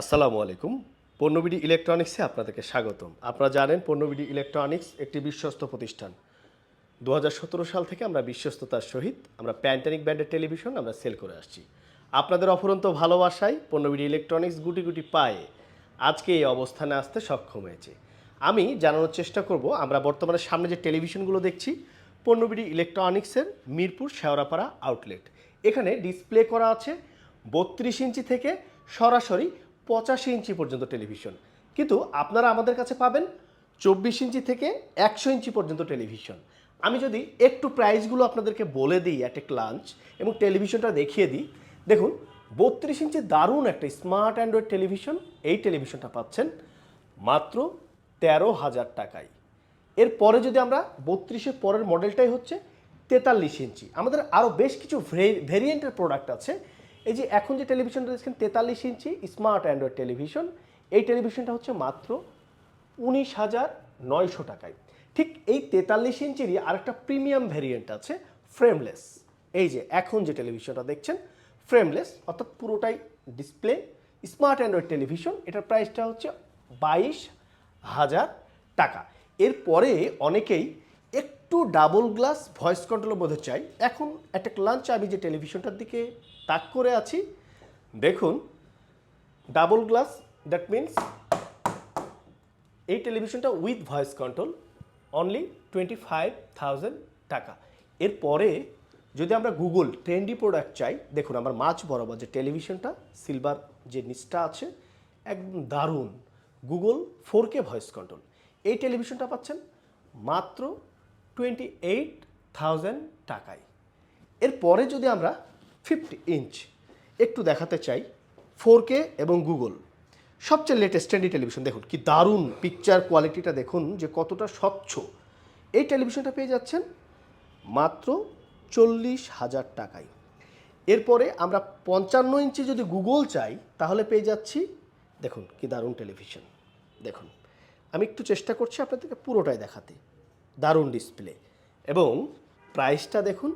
আসসালামু আলাইকুম। পণ্যবিডি ইলেকট্রনিক্সে আপনাদেরকে স্বাগতম। আপনারা জানেন পণ্যবিডি ইলেকট্রনিক্স একটি বিশ্বস্ত প্রতিষ্ঠান। দু হাজার সতেরো সাল থেকে আমরা বিশ্বস্ততার সহিত আমরা প্যান্টানিক ব্র্যান্ডের টেলিভিশন আমরা সেল করে আসছি। আপনাদের অফুরন্ত ভালোবাসায় পণ্যবিডি ইলেকট্রনিক্স গুটি গুটি পায়ে আজকে এই অবস্থানে আসতে সক্ষম হয়েছে। আমি জানানোর চেষ্টা করব, আমরা বর্তমানে সামনে যে টেলিভিশনগুলো দেখছি, পণ্যবিডি ইলেকট্রনিক্সের মিরপুর শেওড়াপাড়া আউটলেট। এখানে ডিসপ্লে করা আছে বত্রিশ ইঞ্চি থেকে সরাসরি পঁচাশি ইঞ্চি পর্যন্ত টেলিভিশন। কিন্তু আপনারা আমাদের কাছে পাবেন চব্বিশ ইঞ্চি থেকে একশো ইঞ্চি পর্যন্ত টেলিভিশন। আমি যদি একটু প্রাইসগুলো আপনাদেরকে বলে দিই অ্যাট এ লাঞ্চ এবং টেলিভিশনটা দেখিয়ে দিই। দেখুন, বত্রিশ ইঞ্চি দারুণ একটা স্মার্ট অ্যান্ড্রয়েড টেলিভিশন এই টেলিভিশনটা পাচ্ছেন মাত্র তেরো হাজার টাকায়। এরপরে যদি আমরা বত্রিশের পরের মডেলটাই হচ্ছে তেতাল্লিশ ইঞ্চি। আমাদের আরও বেশ কিছু ভেরিয়েন্টের প্রোডাক্ট আছে। এই যে এখন যে টেলিভিশনটা দেখছেন, তেতাল্লিশ ইঞ্চি স্মার্ট অ্যান্ড্রয়েড টেলিভিশন এই টেলিভিশনটা হচ্ছে মাত্র উনিশ হাজার নয়শো টাকায়। ঠিক এই তেতাল্লিশ ইঞ্চিরই আরেকটা প্রিমিয়াম ভেরিয়েন্ট আছে ফ্রেমলেস এই যে এখন যে টেলিভিশনটা দেখছেন ফ্রেমলেস অর্থাৎ পুরোটাই ডিসপ্লে স্মার্ট অ্যান্ড্রয়েড টেলিভিশন এটার প্রাইসটা হচ্ছে বাইশ হাজার টাকা। এরপরে অনেকেই একটু ডাবল গ্লাস ভয়েস কন্ট্রোলের মধ্যে চাই। এখন একটা লাঞ্চ আমি যে টেলিভিশনটার দিকে তাক করে আছি। দেখুন ডাবল গ্লাস দ্যাট মিন্স এই টেলিভিশনটা with voice control only twenty five thousand টাকা। এরপরে যদি আমরা গুগল ট্রেন্ডি প্রোডাক্ট চাই, দেখুন আমার মাছ বরাবর যে টেলিভিশনটা সিলভার যে নিচটা আছে, একদম দারুণ। Google four K voice control এই টেলিভিশনটা পাচ্ছেন মাত্র টোয়েন্টি এইট থাউজেন্ড টাকায়। এরপরে যদি আমরা ফিফটি ইঞ্চ। একটু দেখাতে চাই, ফোর কে এবং গুগল। সবচেয়ে লেটেস্ট ট্রেন্ডি টেলিভিশন দেখুন কি দারুণ পিকচার কোয়ালিটিটা দেখুন যে কতটা স্বচ্ছ। এই টেলিভিশনটা পেয়ে যাচ্ছেন মাত্র চল্লিশ হাজার টাকায়। এরপরে আমরা পঞ্চান্ন ইঞ্চি যদি গুগল চাই, তাহলে পেয়ে যাচ্ছি, দেখুন কি দারুণ টেলিভিশন দেখুন, আমি একটু চেষ্টা করছি আপনাদেরকে পুরোটাই দেখাতে। দারুণ ডিসপ্লে এবং প্রাইসটা দেখুন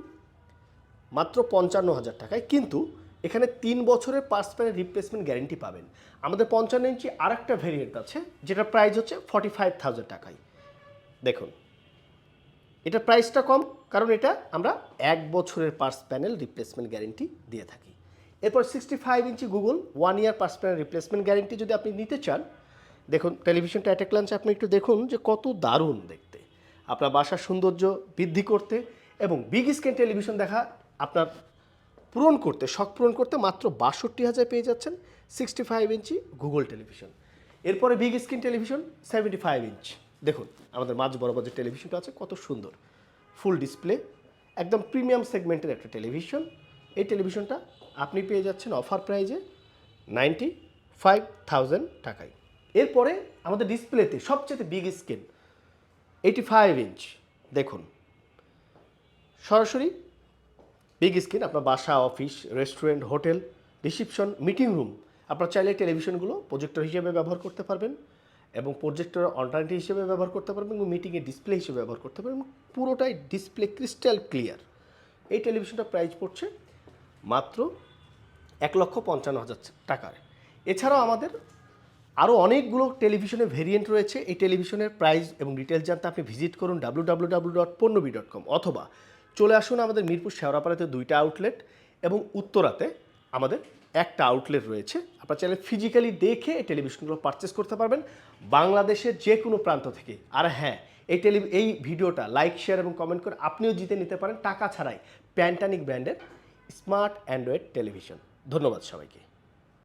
মাত্র পঞ্চান্ন হাজার টাকায়। কিন্তু এখানে তিন বছরের পার্স প্যানের রিপ্লেসমেন্ট গ্যারেন্টি পাবেন। আমাদের পঞ্চান্ন ইঞ্চি আর একটা ভেরিয়েন্ট আছে যেটা প্রাইস হচ্ছে ফর্টি ফাইভ থাউজেন্ড টাকায়। দেখুন, এটা প্রাইসটা কম, কারণ এটা আমরা এক বছরের পার্স প্যানেল রিপ্লেসমেন্ট গ্যারেন্টি দিয়ে থাকি। এরপর sixty five inch Google one year parts panel replacement guarantee যদি আপনি নিতে চান, দেখুন টেলিভিশনটা অ্যাটেক লাঞ্চে আপনি একটু দেখুন যে কত দারুণ দেখতে। আপনার বাসার সৌন্দর্য বৃদ্ধি করতে এবং বিগ স্ক্রিন টেলিভিশন দেখা আপনার পূরণ করতে, শখ পূরণ করতে মাত্র বাষট্টি হাজার পেয়ে যাচ্ছেন sixty five inch Google television এরপরে big screen television seventy five inch দেখুন, আমাদের মাঝ বরাবর যে টেলিভিশনটা আছে, কত সুন্দর। ফুল ডিসপ্লে একদম প্রিমিয়াম সেগমেন্টের একটা টেলিভিশন এই টেলিভিশনটা আপনি পেয়ে যাচ্ছেন অফার প্রাইজে নাইনটি ফাইভ থাউজেন্ড টাকায়। এরপরে আমাদের ডিসপ্লেতে সবচেয়ে big screen eighty five inch দেখুন, সরাসরি বিগ স্ক্রিন, আপনার বাসা, office, restaurant, hotel, reception, meeting room, আপনার চাইলে টেলিভিশনগুলো প্রজেক্টর হিসেবে ব্যবহার করতে পারবেন এবং প্রজেক্টর অল্টারনেটিভ হিসেবে ব্যবহার করতে পারবেন এবং মিটিংয়ে ডিসপ্লে হিসেবে ব্যবহার করতে পারবেন। পুরোটাই ডিসপ্লে ক্রিস্টাল ক্লিয়ার। এই টেলিভিশনটা প্রাইস পড়ছে মাত্র এক লক্ষ পঞ্চান্ন হাজার টাকার এছাড়াও আমাদের আরও অনেকগুলো টেলিভিশনের ভেরিয়েন্ট রয়েছে। এই টেলিভিশনের প্রাইস এবং ডিটেলস জানতে আপনি ভিজিট করুন W W W dot Ponnobd dot com অথবা চলে আসুন আমাদের মিরপুর শেওড়াপাড়াতে দুইটা আউটলেট এবং উত্তরাতে আমাদের একটা আউটলেট রয়েছে। আপনার চাইলে ফিজিক্যালি দেখে এই টেলিভিশনগুলো পারচেস করতে পারবেন। বাংলাদেশের যে কোনো প্রান্ত থেকে। আর হ্যাঁ এই টেলি এই ভিডিওটা লাইক শেয়ার এবং কমেন্ট করে আপনিও জিতে নিতে পারেন টাকা ছাড়াই প্যান্টানিক ব্র্যান্ডের স্মার্ট অ্যান্ড্রয়েড টেলিভিশন ধন্যবাদ সবাইকে।